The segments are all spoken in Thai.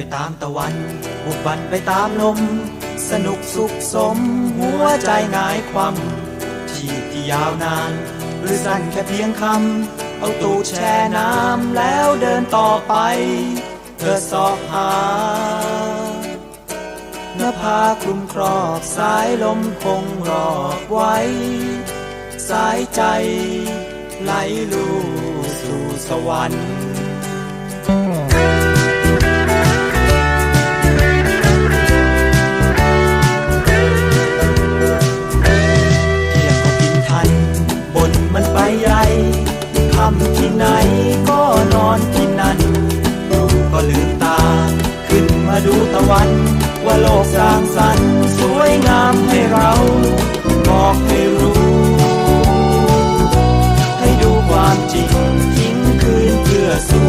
ไปตามตะวันบุกบันไปตามลม สนุกสุขสม หัวใจหงายความชีพที่ยาวนาน หรือสั้นแค่เพียงคำ เอาตูดแช่น้ำแล้วเดินต่อไป เธอสอบหาเนื้อผ้าคลุมครอบสายลมคงรอบไว้ สายใจไหลลู่สู่สวรรค์ วัน ว่าโลกสร้างสรรค์สวยงามให้เรา บอกให้รู้ ให้ดูความจริงทิ้งคืนเพื่อสู่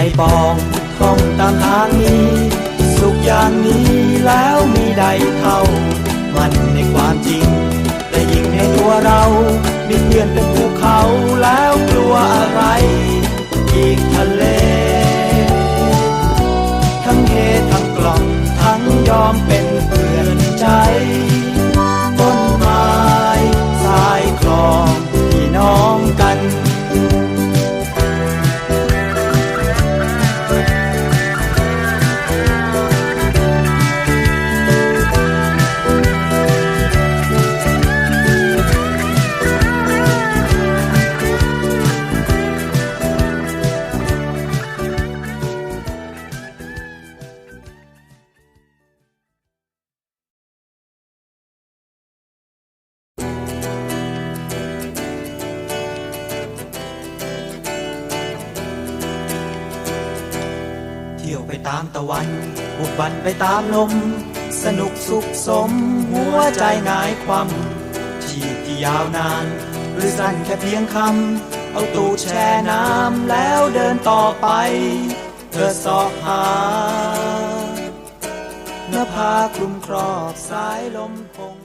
ที่ยวตามใจปองท่องตามทางนี้ สุขอย่างนี้แล้วมีใดเท่า มันในความจริง แต่ยิ่งในตัวเรา มีเพื่อนเป็นภูเขาแล้วกลัวอะไร อีกทะเล ทั้งเฮทั้งกล่อมทั้งยอมเป็นเพื่อนใจ ต้นไม้สายคลองพี่น้อง ไปตามตะวัน บุกบันไปตามลม สนุกสุขสม หัวใจหงายความชีพที่ยาวนาน หรือสั้นแค่เพียงคำ เอาตูดแช่น้ำแล้วเดินต่อไป เธอสอบหาเนื้อผ้าคลุมครอบสายลมคง